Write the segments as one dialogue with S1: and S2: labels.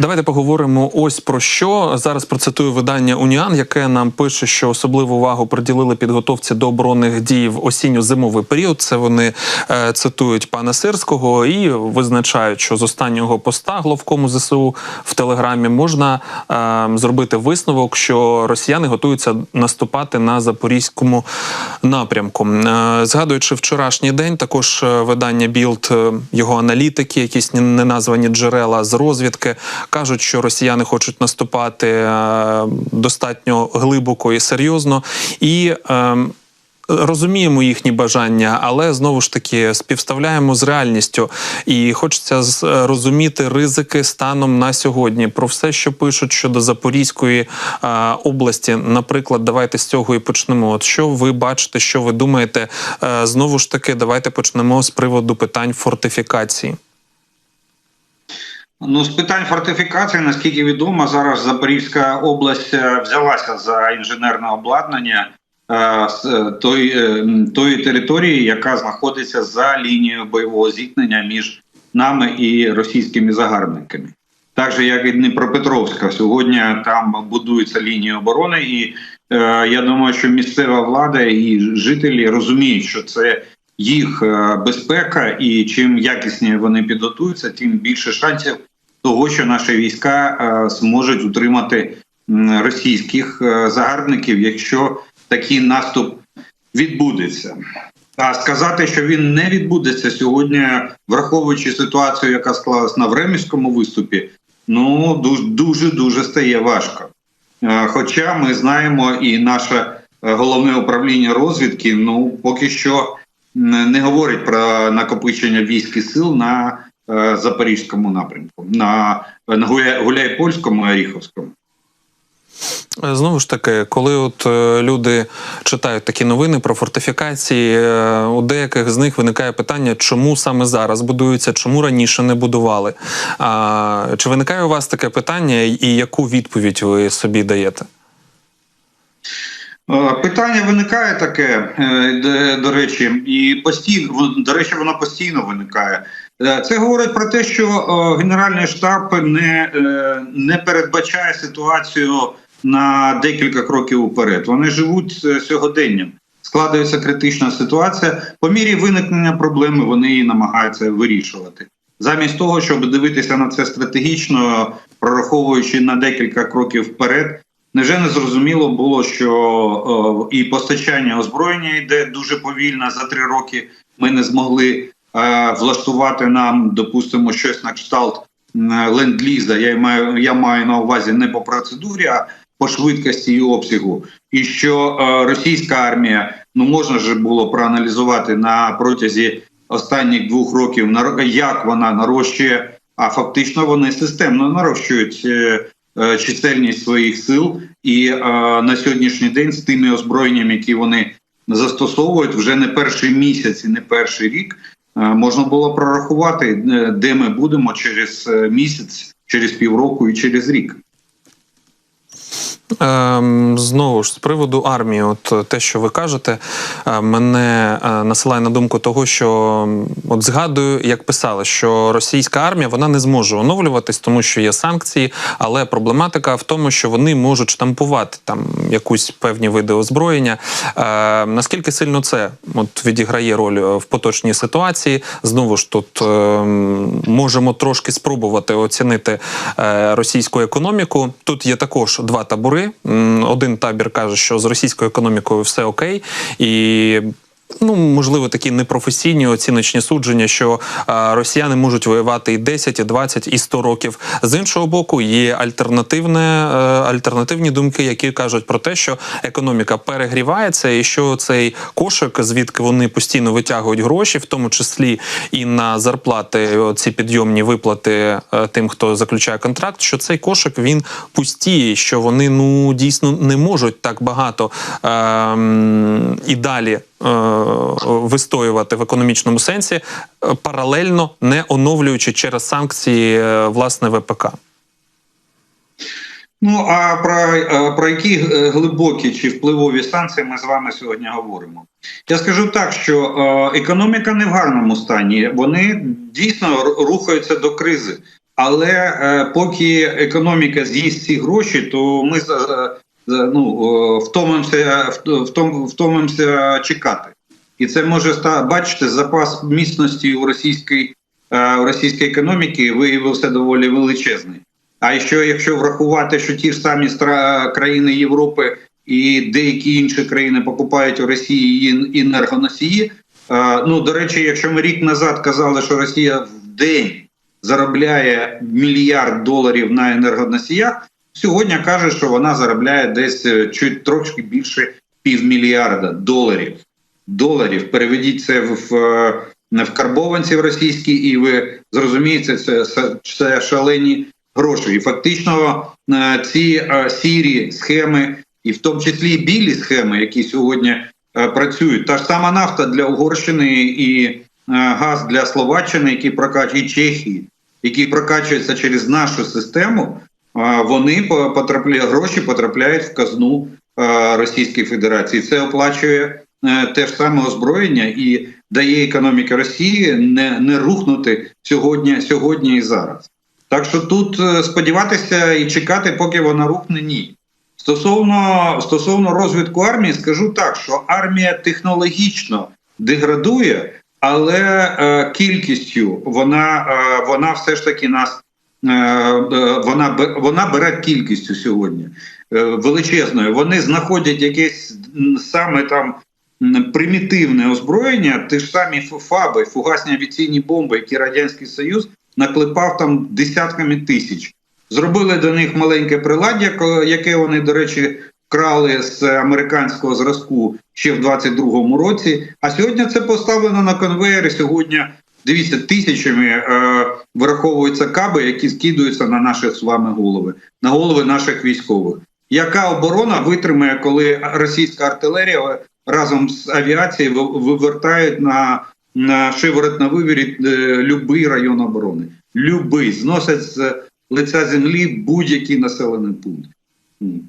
S1: Давайте поговоримо ось про що. Зараз процитую видання Уніан, яке нам пише, що особливу увагу приділили підготовці до оборонних дій в осінньо-зимовий період. Це вони е, цитують пана Сирського і визначають, що з останнього поста главкому ЗСУ в телеграмі можна е, зробити висновок, що росіяни готуються наступати на запорізькому напрямку. Е, згадуючи вчорашній день, також е, видання Білд, е, його аналітики, якісь неназвані джерела з розвідки кажуть, що росіяни хочуть наступати е, достатньо глибоко і серйозно і. е, Розуміємо їхні бажання, але знову ж таки співставляємо з реальністю, і хочеться з- розуміти ризики станом на сьогодні. Про все, що пишуть щодо Запорізької е, області. Наприклад, давайте з цього і почнемо. От що ви бачите, що ви думаєте? Е, знову ж таки, давайте почнемо з приводу питань фортифікації.
S2: Ну, з питань фортифікації, наскільки відомо, зараз Запорізька область е, взялася за інженерне обладнання е, е, той, е, тої території, яка знаходиться за лінією бойового зіткнення між нами і російськими загарбниками. Так же, як і Дніпропетровська, сьогодні там будується лінія оборони, і е, я думаю, що місцева влада і жителі розуміють, що це їх е, безпека, і чим якісніше вони підготуються, тим більше шансів того, що наші війська е, зможуть утримати російських е, загарбників, якщо такий наступ відбудеться. А сказати, що він не відбудеться сьогодні, враховуючи ситуацію, яка склалась на Времівському виступі, ну дуже дуже стає важко. Хоча ми знаємо, і наше головне управління розвідки, ну поки що не говорить про накопичення військ і сил на е, запорізькому напрямку, на, на Гуля- Гуляйпольському Оріховському.
S1: Е, Знову ж таки, коли от е, люди читають такі новини про фортифікації, е, у деяких з них виникає питання, чому саме зараз будуються, чому раніше не будували. А, чи виникає у вас таке питання, і яку відповідь ви собі даєте?
S2: Е, Питання виникає таке, е, до речі, і постійно до речі, воно постійно виникає. Е, Це говорить про те, що Генеральний штаб не, не передбачає ситуацію на декілька кроків уперед. Вони живуть сьогоденням. Складається критична ситуація. По мірі виникнення проблеми вони її намагаються вирішувати. Замість того, щоб дивитися на це стратегічно, прораховуючи на декілька кроків вперед, Невже не зрозуміло було, що о, і постачання озброєння йде дуже повільно за три роки. Ми не змогли е, влаштувати нам, допустимо, щось на кшталт м, ленд-ліза. Я маю, я маю на увазі не по процедурі, а по швидкості і обсягу. І що е, російська армія ну можна ж було проаналізувати на протязі останніх двох років, як вона нарощує, а фактично вони системно нарощують. е, е, чисельність своїх сил, і е, на сьогоднішній день з тими озброєннями, які вони застосовують, вже не перший місяць і не перший рік, е, можна було прорахувати, е, де ми будемо через е, місяць, через півроку і через рік.
S1: Ем, знову ж з приводу армії, от е, те, що ви кажете, е, мене е, насилає на думку того, що от згадую, як писали, що російська армія вона не зможе оновлюватись, тому що є санкції, але проблематика в тому, що вони можуть штампувати там якусь певні види озброєння. Наскільки сильно це от відіграє роль в поточній ситуації? Знову ж тут можемо трошки спробувати оцінити російську економіку. Тут є також два табори. М, Один табір каже, що з російською економікою все окей, і Ну, можливо, такі непрофесійні оціночні судження, що е, росіяни можуть воювати і 10, і 20, і 100 років. З іншого боку, є альтернативне, е, альтернативні думки, які кажуть про те, що економіка перегрівається, і що цей кошик, звідки вони постійно витягують гроші, в тому числі і на зарплати, ці підйомні виплати е, тим, хто заключає контракт, що цей кошик він пустіє, що вони ну дійсно не можуть так багато ем, і далі вистоювати в економічному сенсі, е, паралельно не оновлюючи через санкції е, власне ВПК.
S2: Ну а про, е, про які е, глибокі чи впливові санкції ми з вами сьогодні говоримо? Я скажу так, що е, економіка не в гарному стані. Вони дійсно рухаються до кризи. Але е, поки економіка з'їсть ці гроші, то ми за- ну, втомимося, вт- втом- втомимося чекати. І це може ста бачите, запас міцності у російській, е, у російській економіки виявився доволі величезний. А що якщо врахувати, що ті ж самі стра- країни Європи і деякі інші країни покупають у Росії енергоносії. е, Ну до речі, якщо ми рік назад казали, що Росія в день заробляє мільярд доларів на енергоносіях, сьогодні каже, що вона заробляє десь е, чуть трошки більше півмільярда доларів. Доларів переведіть це в, в, е, карбованці в російські, і ви зрозумієте, це, це, шалені гроші. І фактично е, ці сірі схеми, і в тому числі білі схеми, які сьогодні працюють, та ж сама нафта для Угорщини і газ для Словаччини, які прокачують Чехії, які прокачуються через нашу систему, вони по- потрапляють гроші потрапляють в казну Російської Федерації. Це оплачує е, те ж саме озброєння і дає економіці Росії не, не рухнути сьогодні, сьогодні і зараз. Так що тут е, сподіватися і чекати, поки вона рухне, ні. Стосовно, стосовно розвитку армії, скажу так, що армія технологічно деградує, але е, кількістю вона, е, вона все ж таки нас вона, вона бере кількістю сьогодні е, величезною. Вони знаходять якесь саме там примітивне озброєння, ті ж самі фаби, фугасні авіаційні бомби, які Радянський Союз наклепав там десятками тисяч. Зробили до них маленьке приладдя, яке вони, до речі, вкрали з американського зразку ще в 22-му році. А сьогодні це поставлено на конвейери. Сьогодні дивіться, тисячами е, вираховуються каби, які скидуються на наші з вами голови, на голови наших військових. Яка оборона витримає, коли російська артилерія разом з авіацією ви- вивертають на, на шиворот на вивірі е, любий район оборони? Любий зносять з лиця землі будь-який населений пункт.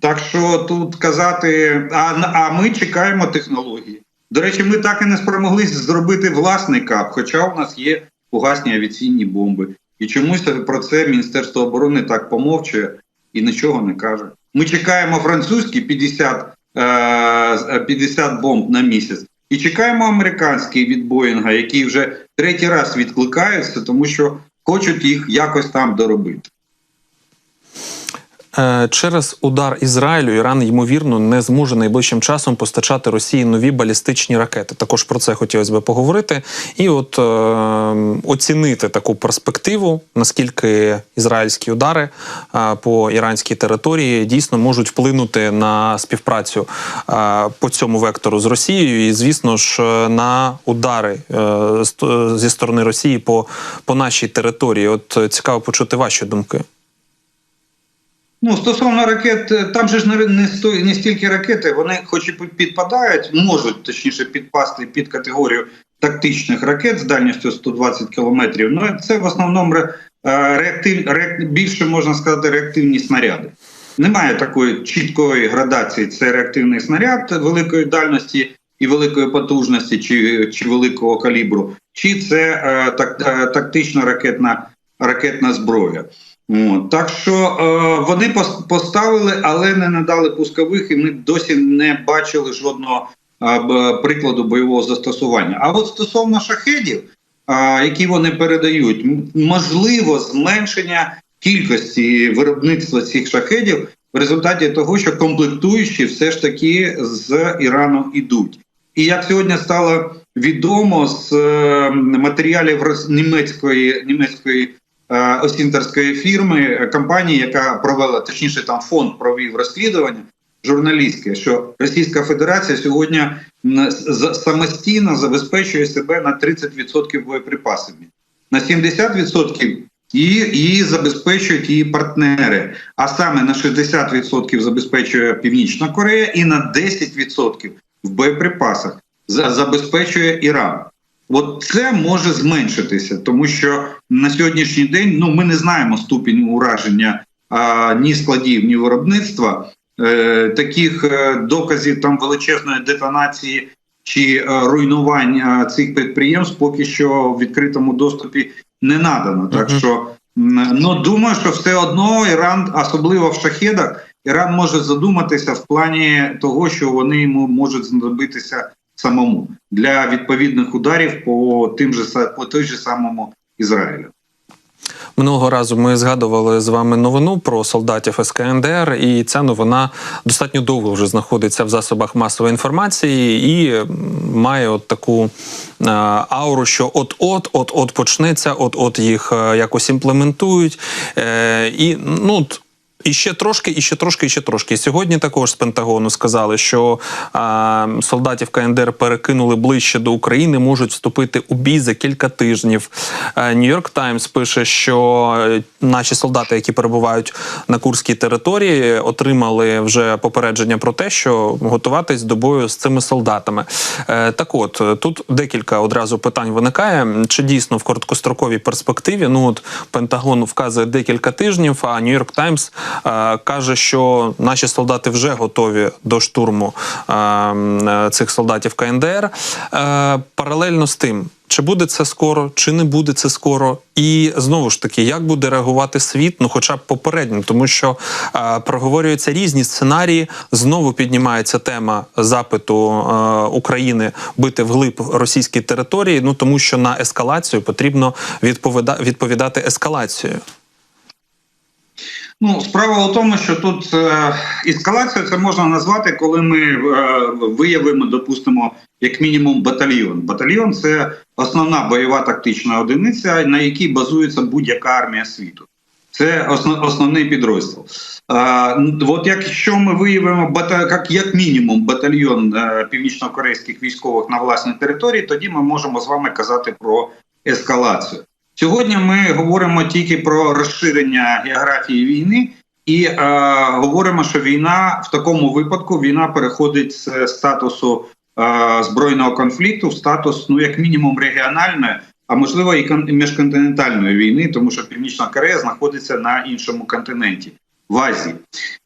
S2: Так що тут казати, а, а ми чекаємо технології. До речі, ми так і не спромоглися зробити власний КАП, хоча у нас є фугасні авіаційні бомби. І чомусь про це Міністерство оборони так помовчує і нічого не каже. Ми чекаємо французькі 50, е, 50 бомб на місяць, і чекаємо американський від Боїнга, які вже третій раз відкликаються, тому що хочуть їх якось там доробити.
S1: Е, Через удар Ізраїлю Іран ймовірно не зможе найближчим часом постачати Росії нові балістичні ракети. Також про це хотілося б поговорити і от е, оцінити таку перспективу, наскільки ізраїльські удари е, по іранській території дійсно можуть вплинути на співпрацю е, по цьому вектору з Росією, і звісно ж на удари зі сторони Росії по, по нашій території. От цікаво почути ваші думки.
S2: Ну, стосовно ракет, е, там же ж не, не, стільки ракети, вони хоч і підпадають, можуть точніше підпасти під категорію тактичних ракет з дальністю 120 кілометрів. Ну це в основному е, реактив, ре- більше можна сказати реактивні снаряди. Немає такої чіткої градації. Це реактивний снаряд великої дальності і великої потужності, чи, чи великого калібру, чи це е, так, тактична ракетна, ракетна зброя. Так що е, вони поставили, але не надали пускових, і ми досі не бачили жодного е, прикладу бойового застосування. А от стосовно шахедів, е, які вони передають, можливо, зменшення кількості виробництва цих шахедів в результаті того, що комплектуючі все ж таки з Ірану йдуть. І як сьогодні стало відомо з е, матеріалів німецької німецької е, осінтерської фірми, е, компанії, яка провела, точніше, там фонд провів розслідування журналістське, що Російська Федерація сьогодні самостійно забезпечує себе на 30% боєприпасами, на 70% її, її забезпечують її партнери. А саме на 60% забезпечує Північна Корея і на 10% в боєприпасах забезпечує Іран. От це може зменшитися, тому що на сьогоднішній день ну ми не знаємо ступінь ураження а, ні складів, ні виробництва. Е, таких е, доказів там величезної детонації чи е, руйнування цих підприємств поки що в відкритому доступі не надано. Так що Ну думаю, що все одно Іран, особливо в шахедах, Іран може задуматися в плані того, що вони йому можуть знадобитися самому для відповідних ударів по тим же по той же самому Ізраїлю.
S1: Минулого разу ми згадували з вами новину про солдатів СКНДР, і ця новина достатньо довго вже знаходиться в засобах масової інформації і має от таку е, ауру, що от-от, от-от почнеться, от-от їх е, якось імплементують. Е, і ну. І ще трошки, і ще трошки, і ще трошки. Сьогодні також з Пентагону сказали, що а, солдатів КНДР перекинули ближче до України, можуть вступити у бій за кілька тижнів. Нью-Йорк Таймс пише, що е, наші солдати, які перебувають на Курській території, отримали вже попередження про те, що готуватись до бою з цими солдатами. Е, Так, от тут декілька одразу питань виникає. Чи дійсно в короткостроковій перспективі? Ну от Пентагон вказує декілька тижнів, а Нью-Йорк Таймс каже, що наші солдати вже готові до штурму е, е, цих солдатів КНДР. Е, Паралельно з тим. Чи буде це скоро, чи не буде це скоро, і знову ж таки, як буде реагувати світ, ну хоча б попередньо, тому що е, проговорюються різні сценарії. Знову піднімається тема запиту е, України бити вглиб російській території. Ну тому що на ескалацію потрібно відповіда- відповідати ескалацією.
S2: Ну, справа у тому, що тут е, ескалацію це можна назвати, коли ми е, виявимо, допустимо, як мінімум батальйон. Батальйон це основна бойова тактична одиниця, на якій базується будь-яка армія світу. Це основ, основний підрозділ. Ну, от якщо ми виявимо як, мінімум батальйон е, північно-корейських військових на власній території, тоді ми можемо з вами казати про ескалацію. Сьогодні ми говоримо тільки про розширення географії війни і е, говоримо, що війна в такому випадку війна переходить з статусу е, збройного конфлікту в статус, ну як мінімум, регіональної, а можливо і кон- міжконтинентальної війни, тому що Північна Корея знаходиться на іншому континенті. В Азії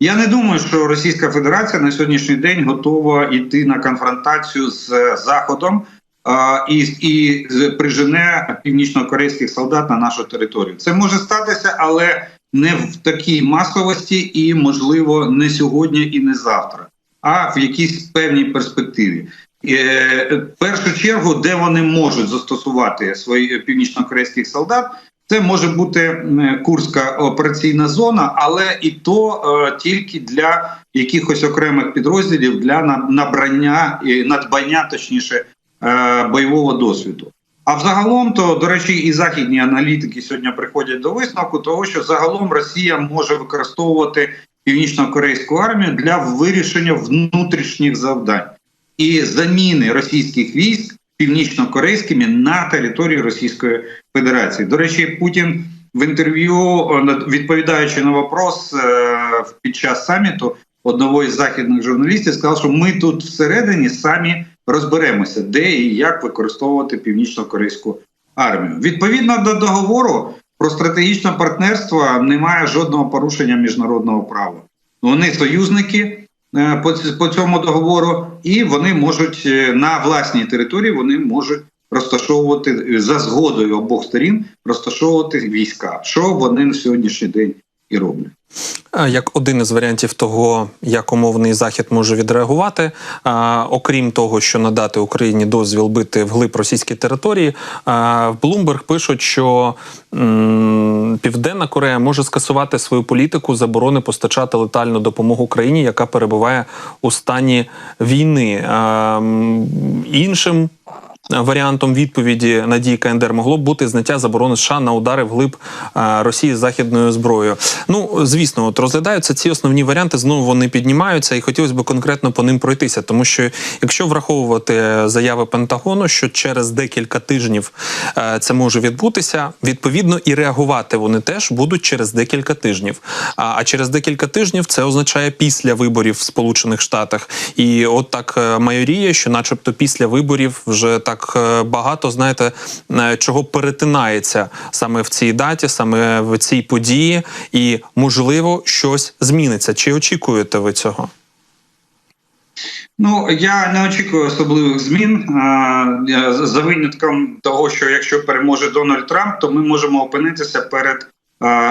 S2: я не думаю, що Російська Федерація на сьогоднішній день готова йти на конфронтацію з Заходом а, і, і прижене північно-корейських солдат на нашу територію. Це може статися, але не в такій масовості, і можливо не сьогодні і не завтра, а в якійсь певній перспективі. Е, в першу чергу, де вони можуть застосувати своїх північно-корейських солдат, це може бути Курська операційна зона, але і то е, тільки для якихось окремих підрозділів для набрання і надбання, точніше, бойового досвіду. А взагалом, то до речі, і західні аналітики сьогодні приходять до висновку, того що загалом Росія може використовувати північно-корейську армію для вирішення внутрішніх завдань і заміни російських військ північно-корейськими на території Російської Федерації. До речі, Путін в інтерв'ю, е, відповідаючи на вопрос е, під час саміту одного із західних журналістів, сказав, що ми тут всередині самі розберемося, де і як використовувати північно-корейську армію. Відповідно до договору про стратегічне партнерство немає жодного порушення міжнародного права. Вони союзники е, по, цьому договору, і вони можуть е, на власній території вони можуть розташовувати е, за згодою обох сторін, розташовувати війська, що вони на сьогоднішній день і роблять.
S1: Як один із варіантів того, як умовний захід може відреагувати, окрім того, що надати Україні дозвіл бити вглиб російській території, в Bloomberg пишуть, що Південна Корея може скасувати свою політику заборони постачати летальну допомогу Україні, яка перебуває у стані війни. Іншим Варіантом відповіді на дії КНДР могло б бути зняття заборони США на удари вглиб е, Росії з західною зброєю. Ну звісно, от розглядаються ці основні варіанти. Знову вони піднімаються, і хотілося б конкретно по ним пройтися. Тому що якщо враховувати заяви Пентагону, що через декілька тижнів е, це може відбутися, відповідно і реагувати вони теж будуть через декілька тижнів. А, через декілька тижнів це означає після виборів в Сполучених Штатах. І от так е, майоріє, що, начебто, після виборів вже так е, багато, знаєте, е, чого перетинається саме в цій даті, саме в цій події, і можливо щось зміниться. Чи очікуєте ви цього?
S2: Ну я не очікую особливих змін за винятком того, що якщо переможе Дональд Трамп, то ми можемо опинитися перед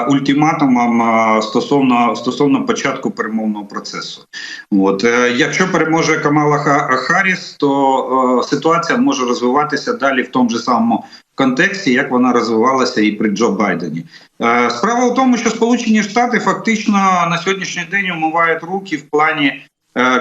S2: ультиматумам е, стосовно стосовно початку перемовного процесу. От е, якщо переможе Камала Ха- Харріс, то е, ситуація може розвиватися далі в тому ж самому контексті, як вона розвивалася і при Джо Байдені. Е, Справа в тому, що Сполучені Штати фактично на сьогоднішній день умивають руки в плані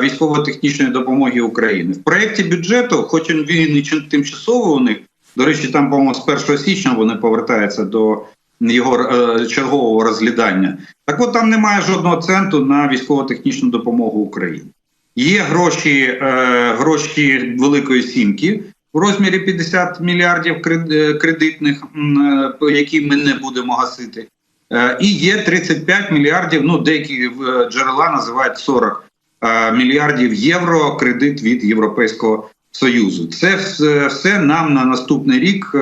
S2: військово-технічної допомоги Україні. В проєкті бюджету, хоч він і тимчасовий у них, до речі, там, по-моєму, з 1 січня вони повертаються до його е, чергового розглядання. Так от там немає жодного центу на військово-технічну допомогу Україні. Є гроші, е, гроші Великої Сімки в розмірі 50 мільярдів е, кредитних, які ми не будемо гасити. І є 35 мільярдів, ну деякі джерела називають 40 е, мільярдів євро кредит від Європейського Союзу. Це все, нам на наступний рік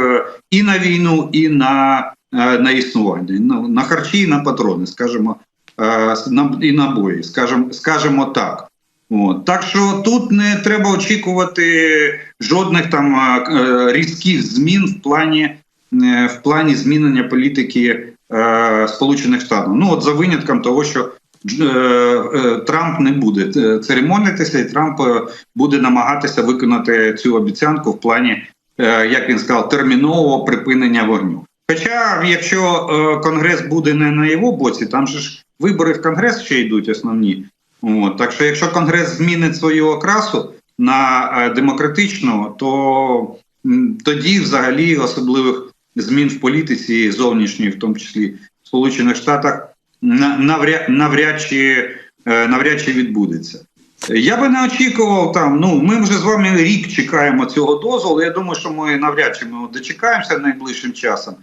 S2: і на війну, і на, на існування, ну, на харчі, і на патрони, скажімо, е, і на бої, скажімо, скажімо так. От. Так що тут не треба очікувати жодних там е, е, різких змін в плані, е, в плані змінення політики е, Сполучених Штатів. Ну от за винятком того, що е, е, Трамп не буде е, церемонитися, і Трамп е, буде намагатися виконати цю обіцянку в плані, е, як він сказав, термінового припинення вогню. Хоча, якщо е, Конгрес буде не на його боці, там же ж вибори в Конгрес ще йдуть основні. От, так що, якщо Конгрес змінить свою окрасу на е, демократичну, то м, тоді взагалі особливих змін в політиці зовнішньої, в тому числі в Сполучених Штатах, навряд, навряд, чи, е, навряд чи відбудеться. Я би не очікував там. Ну ми вже з вами рік чекаємо цього дозволу. Я думаю, що ми навряд чи ми дочекаємося найближчим часом.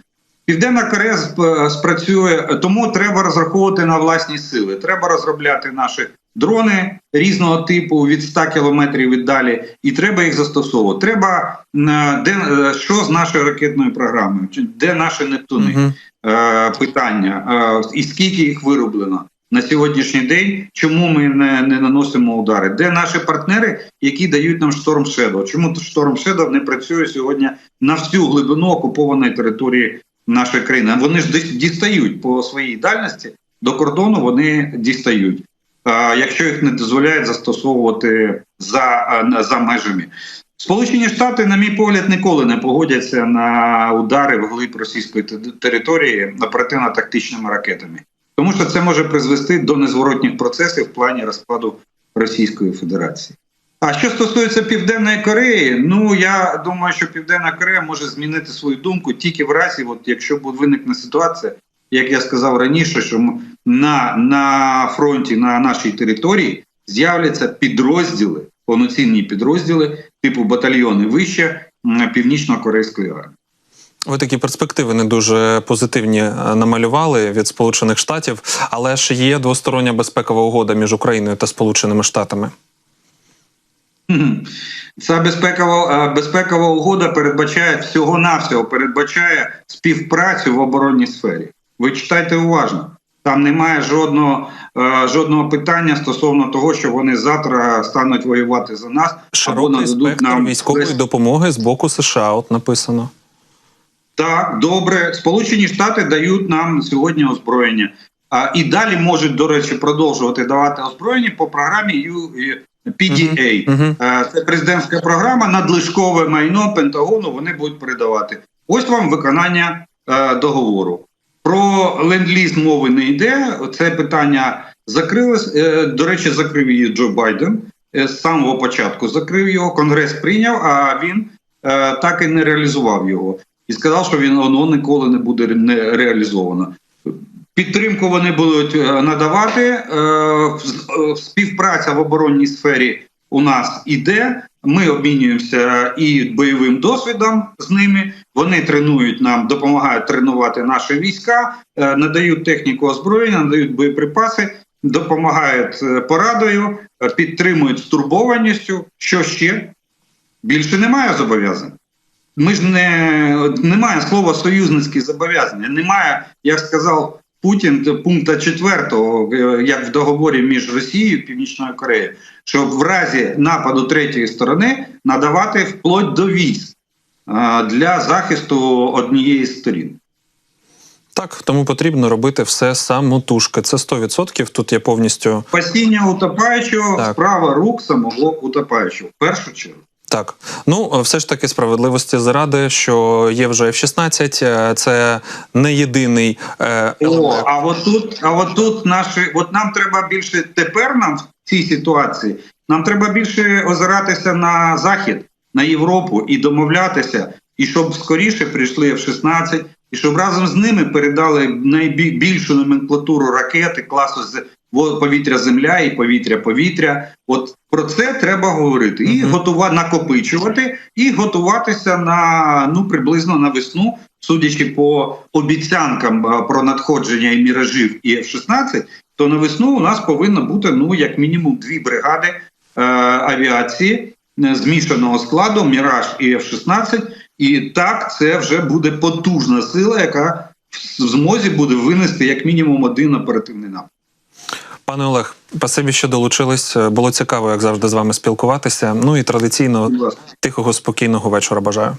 S2: Південна Корея сп- спрацює, тому треба розраховувати на власні сили. Треба розробляти наші дрони різного типу від 100 кілометрів віддалі, і треба їх застосовувати. Треба е, де е, що з нашою ракетною програмою, Чи де наші Нептуни е, питання, е, і скільки їх вироблено на сьогоднішній день. Чому ми не, не наносимо удари? Де наші партнери, які дають нам шторм Shadow? Чому шторм Shadow не працює сьогодні на всю глибину окупованої території нашої країни? Вони ж дістають по своїй дальності до кордону. Вони дістають. Якщо їх не дозволяють застосовувати за, е, за межами. Сполучені Штати, на мій погляд, ніколи не погодяться на удари вглиб російської те- території оперативно-тактичними ракетами, тому що це може призвести до незворотніх процесів в плані розпаду Російської Федерації. А що стосується Південної Кореї, ну я думаю, що Південна Корея може змінити свою думку тільки в разі, от якщо виникне ситуація, як я сказав раніше, що на, на фронті на нашій території з'являться підрозділи, повноцінні підрозділи, типу батальйони вище північно-корейської армії.
S1: Ви такі перспективи не дуже позитивні е, намалювали від Сполучених Штатів, але ж є двостороння безпекова угода між Україною та Сполученими Штатами.
S2: Ця безпекова е, безпекова угода передбачає всього навсього передбачає співпрацю в оборонній сфері. Ви читайте уважно. Там немає жодного е, жодного питання стосовно того, що вони завтра стануть воювати за нас або
S1: Широкий
S2: нададуть
S1: спектр
S2: нам
S1: військової допомоги з боку США. От написано.
S2: Так, добре. Сполучені Штати дають нам сьогодні озброєння. А, і далі можуть, до речі, продовжувати давати озброєння по програмі PDA.
S1: Мгм.
S2: Е, Це президентська програма, надлишкове майно Пентагону вони будуть передавати. Ось вам виконання е, договору. Про ленд-ліз мови не йде. Це питання закрилось. Е, до речі, закрив її Джо Байден. Е, з самого початку закрив його. Конгрес прийняв, а він е, так і не реалізував його. І сказав, що він воно ніколи не буде не реалізовано. Підтримку вони будуть е, надавати. Е, е, Співпраця в оборонній сфері у нас іде. Ми обмінюємося і бойовим досвідом з ними. Вони тренують нам, допомагають тренувати наші війська, надають техніку озброєння, надають боєприпаси, допомагають порадою, підтримують стурбованістю. Що ще? Більше немає зобов'язань. Ми ж не немає слова союзницькі зобов'язання. Немає, як сказав Путін, пункту четвертого, е, як в договорі між Росією і Північною Кореєю, що в разі нападу третьої сторони надавати вплоть до військ е, для захисту однієї з сторін.
S1: Так, тому потрібно робити все самотужки. Це 100%. Тут я повністю
S2: Спасіння утопаючого
S1: Так.
S2: справа рук самого утопаючого. В першу чергу.
S1: Так, ну все ж таки справедливості заради, що є вже F-16, е, це не єдиний е,
S2: О, а от тут, а от тут наші, от нам треба більше тепер нам в цій ситуації. Нам треба більше озиратися на захід, на Європу і домовлятися, і щоб скоріше прийшли F-16, і щоб разом з ними передали найбільшу номенклатуру ракети класу з повітря земля і повітря повітря. От про це треба говорити і готувати накопичувати, і готуватися на ну приблизно на весну, судячи по обіцянкам е, про надходження і міражів і F-16, то на весну у нас повинно бути ну як мінімум дві бригади е, авіації е, змішаного складу Міраж і F-16. І так це вже буде потужна сила, яка в змозі буде винести як мінімум один оперативний напад.
S1: Пане Олег, спасибі, що долучились. Було цікаво, як завжди, з вами спілкуватися. Ну і традиційно тихого, спокійного вечора бажаю.